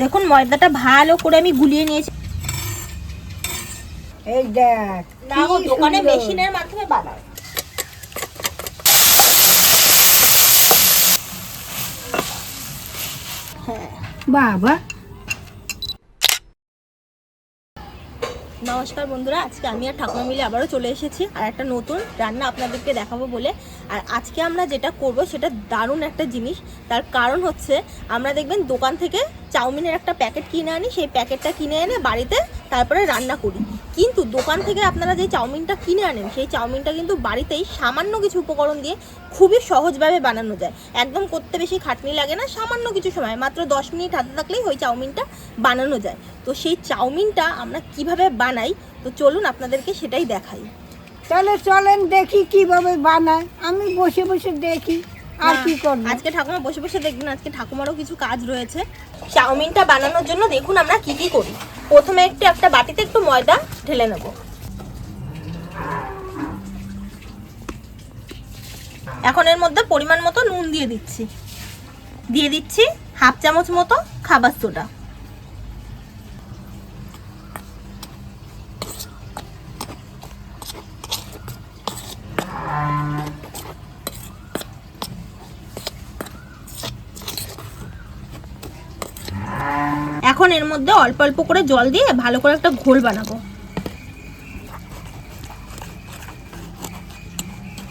দেখুন ময়দাটা ভালো করে আমি গুলিয়ে নিয়েছি এই দেখ না দোকানে সুন্দর। মেশিনের মাধ্যমে বানায় বাবা নমস্কার বন্ধুরা, আজকে আমি আর ঠাকুমা মিলে আবারও চলে এসেছি আর একটা নতুন রান্না আপনাদেরকে দেখাবো বলে। আর আজকে আমরা যেটা করব সেটা দারুণ একটা জিনিস, তার কারণ হচ্ছে আমরা দেখবেন দোকান থেকে চাউমিনের একটা প্যাকেট কিনে আনি, সেই প্যাকেটটা কিনে এনে বাড়িতে তারপরে রান্না করি। কিন্তু দোকান থেকে আপনারা যে চাউমিনটা কিনে আনেন, সেই চাউমিনটা কিন্তু বাড়িতেই সামান্য কিছু উপকরণ দিয়ে খুবই সহজভাবে বানানো যায়। একদম করতে বেশি খাটনি লাগে না, সামান্য কিছু সময়, মাত্র দশ মিনিট হাতে থাকলেই ওই চাউমিনটা বানানো যায়। তো সেই চাউমিনটা আমরা কীভাবে বানাই, তো চলুন আপনাদেরকে সেটাই দেখাই। তাহলে চলেন দেখি কীভাবে বানায়। আমি বসে বসে দেখি। আর কি করব? আজকে ঠাকুমা বসে বসে দেখবেন আজকে ঠাকুমারও কিছু কাজ রয়েছে। চাউমিনটা বানানোর জন্য দেখুন আমরা কি কি করি। প্রথমে একটু একটা বাটিতে একটু ময়দা ঢেলে নেব। এখন এর মধ্যে পরিমাণ মতো নুন দিয়ে দিচ্ছি। দিয়ে দিচ্ছি হাফ চামচ মতো খাবার সোডা। এর মধ্যে অল্প অল্প করে জল দিয়ে ভালো করে একটা ঘোল বানাবো।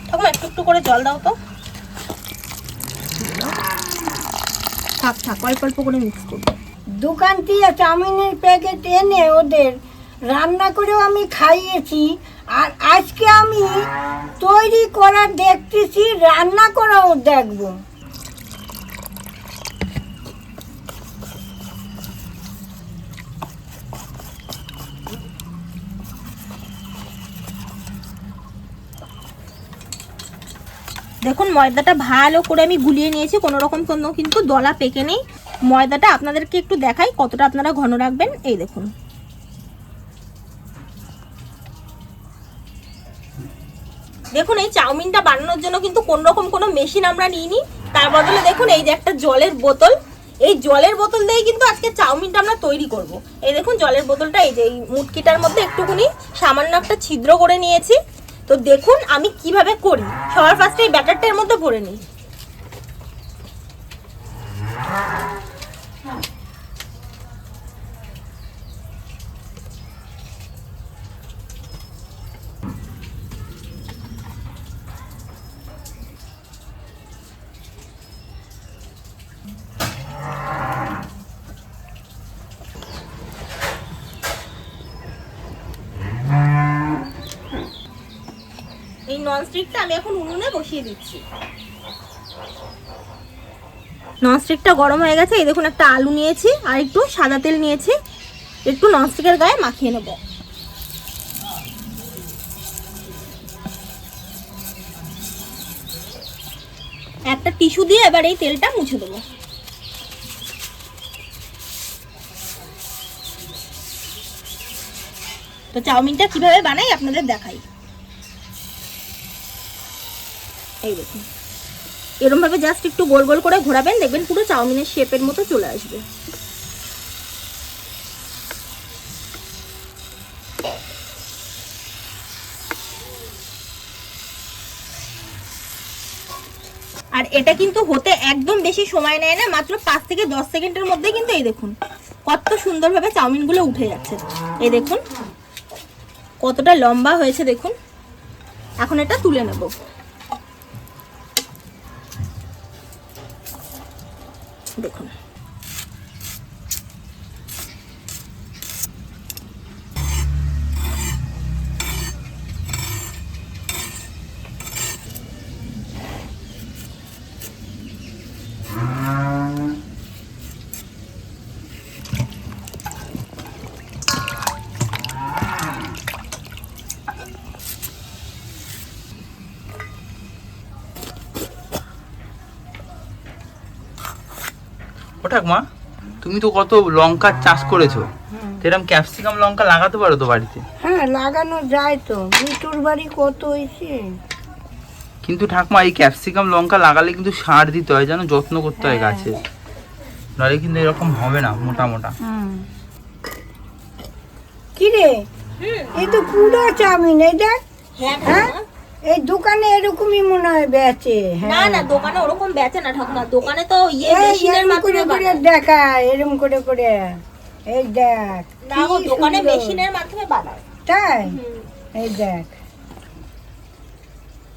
তখন একটু একটু করে জল দাও তো। থাক থাক, অল্প অল্প করে মিক্স করব। দোকান থেকে চাউমিনের প্যাকেট এনে ওদের রান্না করেও আমি খাইয়েছি। আর আজকে আমি তৈরি করা দেখতেছি, রান্না করাও দেখব। দেখুন, ময়দাটা ভালো করে আমি গুলিয়ে নিয়েছি, কোনো রকম কোনো কিন্তু দলা পেকে নেই। ময়দাটা আপনাদেরকে একটু দেখাই, কতটা আপনারা ঘন রাখবেন, এই দেখুন। দেখুন, এই চাউমিনটা বানানোর জন্য কিন্তু কোন রকম কোনো মেশিন আমরা নিইনি। তার বদলে দেখুন, এই যে একটা জলের বোতল। এই জলের বোতল দিয়ে কিন্তু আজকে চাউমিনটা আমরা তৈরি করব। এই দেখুন, জলের বোতলটা, এই যে এই মুটকিটার মধ্যে একটুখানি সামান্য একটা ছিদ্র করে নিয়েছি। তো দেখুন আমি কীভাবে করি। সবার ফার্স্টে এই ব্যাটারটা মধ্যে ভরে নিই। ননস্টিকটা আমি এখন উনুনে বসিয়ে দিচ্ছি। ননস্টিকটা গরম হয়ে গেছে। এই দেখুন, একটা আলু নিয়েছি আর একটু সাদা তেল নিয়েছি। একটু ননস্টিকের গায়ে মাখিয়ে নেব। একটা টিস্যু দিয়ে এবার এই তেলটা মুছে দেবো। তো চাউমিনটা কীভাবে বানাই আপনাদের দেখাই। এই দেখুন। এরকম ভাবে জাস্ট একটু গোল গোল করে ঘোরাবেন, দেখবেন পুরো চাউমিনের শেপের মতো চলে আসবে। আর এটা কিন্তু হতে একদম বেশি সময় নেয় না, মাত্র পাঁচ থেকে দশ সেকেন্ডের মধ্যে কিন্তু এই দেখুন, কত সুন্দরভাবে চাউমিনগুলো উঠে যাচ্ছে। এই দেখুন, কতটা লম্বা হয়েছে দেখুন। এখন এটা তুলে নেব। দেখুন ও ঠাকুমা তুমি তো কত লঙ্কার চাষ করেছ। এরকম ক্যাপসিকাম লঙ্কা লাগাতে পারো তো বাড়িতে? হ্যাঁ লাগানো যায় তো। মিটুর বাড়ি কত হয়েছে? কিন্তু ঠাকুমা এই ক্যাপসিকাম লঙ্কা লাগালে কিন্তু সার দিতে হয় জানো? যত্ন করতে হয় গাছে। নাহলে কিন্তু এরকম হবে না মোটা মোটা। হুম। কি রে এই তো পুরো চাউমিন এই দেখ। হ্যাঁ হ্যাঁ। এই দোকানে এরকমই মনে হয় বেচে না হ্যাঁ। না দোকানে ওরকম বেচে না ঠাকুমা দোকানে তো ইয়ে মেশিনের মাধ্যমে করে এরম করে করে। এই দেখ না গো দোকানে মেশিনের মাধ্যমে বানায়। তাই? এই দেখ।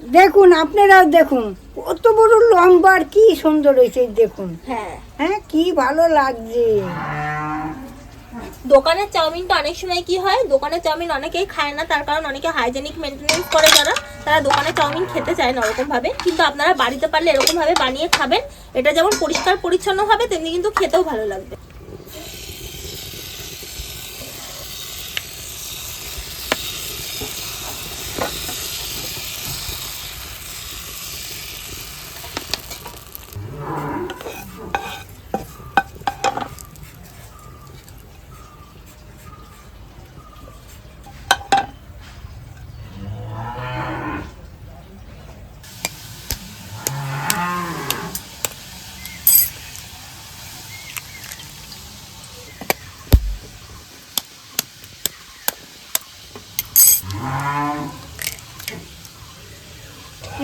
দেখুন আপনারাও দেখুন কত বড় লম্বা আর কি সুন্দর হয়েছে দেখুন। হ্যাঁ। হ্যাঁ কি ভালো লাগছে। দোকানের চাউমিনটা অনেক সময় কি হয়, দোকানের চাউমিন অনেকেই খায় না, তার কারণ অনেকে হাইজেনিক মেনটেনেন্স করে যারা, তারা দোকানের চাউমিন খেতে চায় না ওরকমভাবে। কিন্তু আপনারা বাড়িতে পারলে এরকমভাবে বানিয়ে খাবেন। এটা যেমন পরিষ্কার পরিচ্ছন্ন হবে তেমনি কিন্তু খেতেও ভালো লাগবে।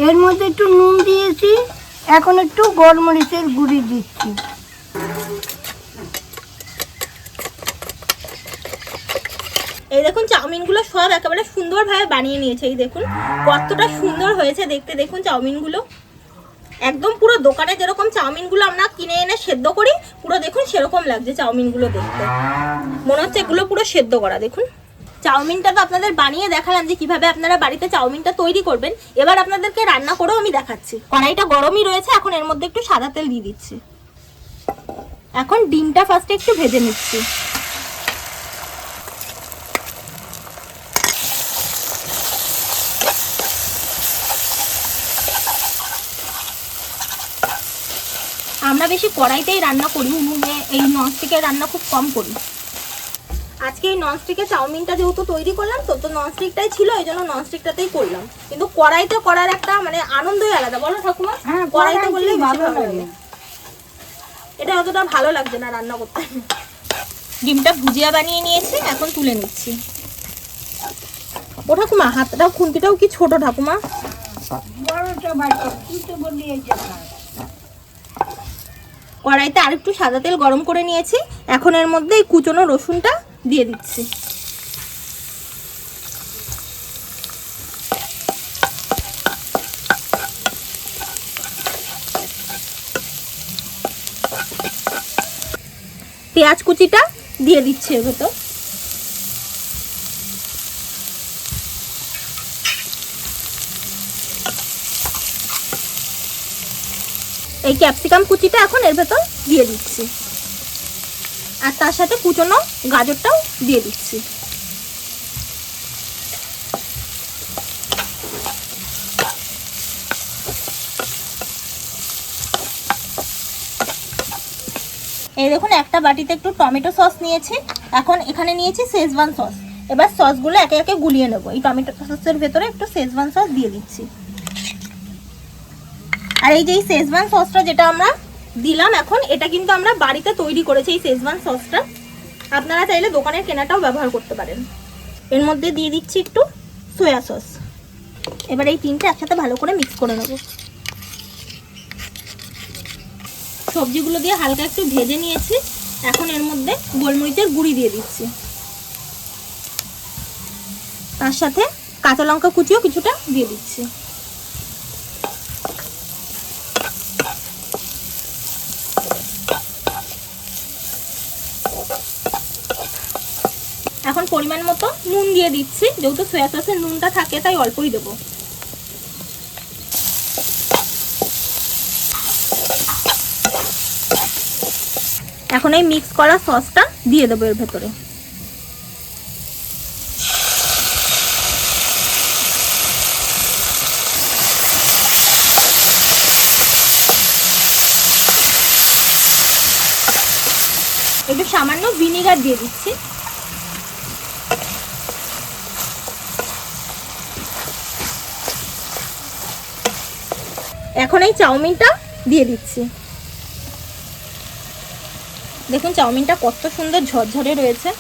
এর মধ্যে একটু নুন দিয়েছি, এখন একটু গোলমরিচের গুঁড়ি দিচ্ছি। এই দেখুন, চাউমিনগুলো সব একেবারে সুন্দরভাবে বানিয়ে নিয়েছে, এই দেখুন, কতটা সুন্দর হয়েছে দেখতে, দেখুন চাউমিনগুলো। একদম পুরো দোকানে যেরকম চাউমিনগুলো আমরা কিনে এনে সেদ্ধ করি, পুরো দেখুন সেরকম লাগছে চাউমিনগুলো দেখতে। মনে হচ্ছে এগুলো পুরো সেদ্ধ করা, দেখুন। চাউমিনটা তো আপনাদের বানিয়ে দেখালাম যে কীভাবে আপনারা বাড়িতে চাউমিনটা তৈরি করবেন। এবার আপনাদেরকে রান্না করেও আমি দেখাচ্ছি। কড়াইটা গরমই রয়েছে, এখন এর মধ্যে একটু সাদা তেল দিয়ে দিচ্ছি। এখন ডিমটা ফার্স্টে একটু ভেজে নিচ্ছি। আমরা বেশি কড়াইতেই রান্না করি, উনুনে এই ননস্টিকের রান্না খুব কম করি। আজকে এই ননস্টিকের চাউমিনটা যেহেতু তৈরি করলাম তো তো ননস্টিকটাই ছিল এই জন্য ননস্টিকটাতেই করলাম। কিন্তু কড়াইতে করার একটা মানে আনন্দই আলাদা বলো ঠাকুমা? হ্যাঁ কড়াইতে করলেই ভালো লাগে। এটা অতটা ভালো লাগছে না রান্না করতে। ডিমটা ভুজিয়া বানিয়ে নিয়েছি এখন তুলে নিচ্ছি। ও ঠাকুমা হাতটাও খুন্তিটাও কি ছোট ঠাকুমা। কড়াইতে আরেকটু সাদা তেল গরম করে নিয়েছি। এখন এর মধ্যে এই কুচনো রসুনটা দিয়ে দিচ্ছি। পেঁয়াজ কুচিটা দিয়ে দিচ্ছি এর ভেতর। এই ক্যাপসিকাম কুচিটা এখন এর ভেতর দিয়ে দিচ্ছি। আর তার সাথে কুচনো গাজরটাও দিয়ে দিচ্ছি। এই দেখুন, একটা বাটিতে একটু টমেটো সস নিয়েছি। এখন এখানে নিয়েছি শেজওয়ান সস। এবার সসগুলো একে একে গুলিয়ে নেব। এই টমেটো সসের ভেতরে একটু শেজওয়ান সস দিয়ে দিচ্ছি। আর এই যে এই শেজওয়ান সসটা যেটা আমরা দিলাম এখন। এটা কিন্তু আমরা বাড়িতে তৈরি করেছি এই শেজওয়ান সসটা আপনারা চাইলে দোকানের কেনাটাও ব্যবহার করতে পারেন। এর মধ্যে দিয়ে দিচ্ছি একটু সয়া সস এবার এই তিনটে একসাথে ভালো করে মিক্স করে নেব। সবজিগুলো দিয়ে হালকা একটু ভেজে নিয়েছি। এখন এর মধ্যে গোলমরিচের গুঁড়ি দিয়ে দিচ্ছি। তার সাথে কাঁচা লঙ্কা কুচিও কিছুটা দিয়ে দিচ্ছি। পরিমাণ মতো নুন দিয়ে দিচ্ছি। যেহেতু সয়া সসের নুনটা থাকে, তাই অল্পই দেবো। এখন এই মিক্স করা সসটা দিয়ে দেবো এর ভেতরে। একটু সামান্য ভিনিগার দিয়ে দিচ্ছি। এখন এই চাউমিনটা দিয়ে দিচ্ছি। দেখুন চাউমিনটা কত সুন্দর ঝরঝরে রয়েছে।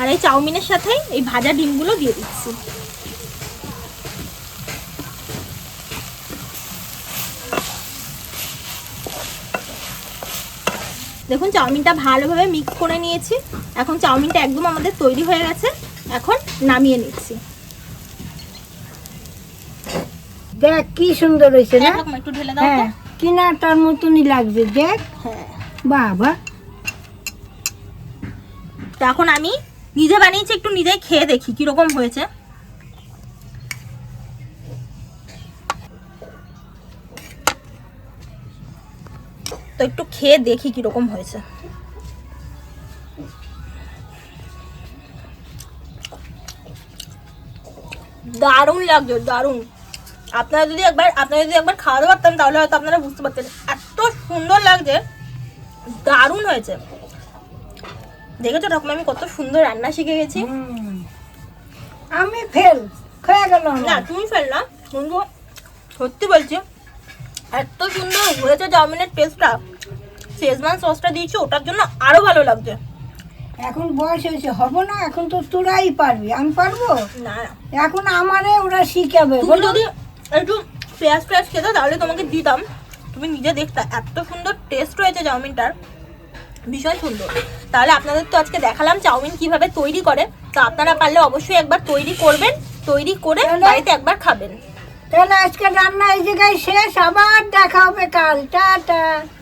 আর এই চাউমিনের সাথে এই ভাজা ডিমগুলো দিয়ে দিচ্ছি। দেখুন চাউমিনটা ভালোভাবে মিক্স করে নিয়েছি। এখন চাউমিনটা একদম আমাদের তৈরি হয়ে গেছে। এখন নামিয়ে নিচ্ছি। দেখ কি সুন্দর হয়েছে না? একটু ঢেলে দাও হ্যাঁ কিনাটার মতনই লাগছে দেখ। হ্যাঁ। বাবা। তো এখন আমি নিজে বানিয়েছি একটু নিজেই খেয়ে দেখি কীরকম হয়েছে। তো একটু খেয়ে দেখি কীরকম হয়েছে। দারুণ লাগছে দারুণ। আপনারা যদি একবার আপনারা যদি একবার খাওয়াতে পারতাম তাহলে হয়তো আপনারা বুঝতে পারতেন। এত সুন্দর লাগছে। দারুণ হয়েছে। দেখেছ ঠাকুমা আমি কত সুন্দর রান্না শিখে গেছি। আমি ফেল খেয়ে গেল না তুমি ফেল না কিন্তু সত্যি বলছি এত সুন্দর হয়েছে চাউমিনের টেস্টটা শেজমান সসটা দিয়েছি ওটার জন্য আরও ভালো লাগছে। এখন বয়স হয়েছে হব না এখন তো তোরাই পারবি আমি পারব? না। এখন আমারে ওরা শিখাবে যদি একটু পেঁয়াজ পেঁয়াজ খেতে তাহলে তোমাকে দিতাম। তুমি নিজে দেখতা এত সুন্দর টেস্ট রয়েছে চাউমিনটার। ভীষণ সুন্দর। তাহলে আপনাদের তো আজকে দেখালাম চাউমিন কীভাবে তৈরি করে। তো আপনারা পারলে অবশ্যই একবার তৈরি করবেন তৈরি করে? বাড়িতে একবার খাবেন। তাহলে আজকে রান্না এই জায়গায় শেষ আবার দেখা হবে কাল। টাটা।